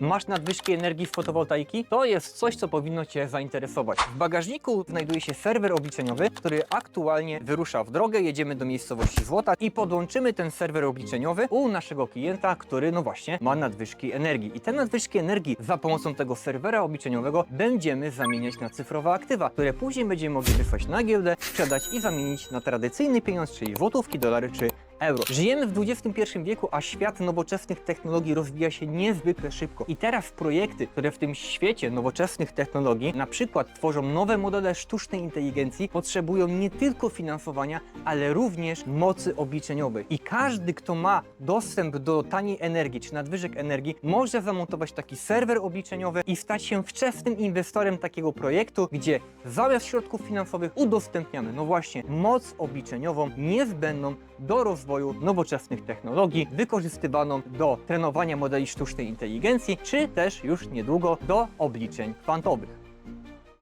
Masz nadwyżki energii z fotowoltaiki? To jest coś, co powinno Cię zainteresować. W bagażniku znajduje się serwer obliczeniowy, który aktualnie wyrusza w drogę. Jedziemy do miejscowości Złota i podłączymy ten serwer obliczeniowy u naszego klienta, który no właśnie ma nadwyżki energii. I te nadwyżki energii za pomocą tego serwera obliczeniowego będziemy zamieniać na cyfrowe aktywa, które później będziemy mogli wysłać na giełdę, sprzedać i zamienić na tradycyjny pieniądz, czyli złotówki, dolary czy euro. Żyjemy w XXI wieku, a świat nowoczesnych technologii rozwija się niezwykle szybko. I teraz projekty, które w tym świecie nowoczesnych technologii na przykład tworzą nowe modele sztucznej inteligencji, potrzebują nie tylko finansowania, ale również mocy obliczeniowej. I każdy, kto ma dostęp do taniej energii czy nadwyżek energii, może zamontować taki serwer obliczeniowy i stać się wczesnym inwestorem takiego projektu, gdzie zamiast środków finansowych udostępniamy, no właśnie, moc obliczeniową niezbędną do rozwoju nowoczesnych technologii, wykorzystywaną do trenowania modeli sztucznej inteligencji, czy też już niedługo do obliczeń kwantowych.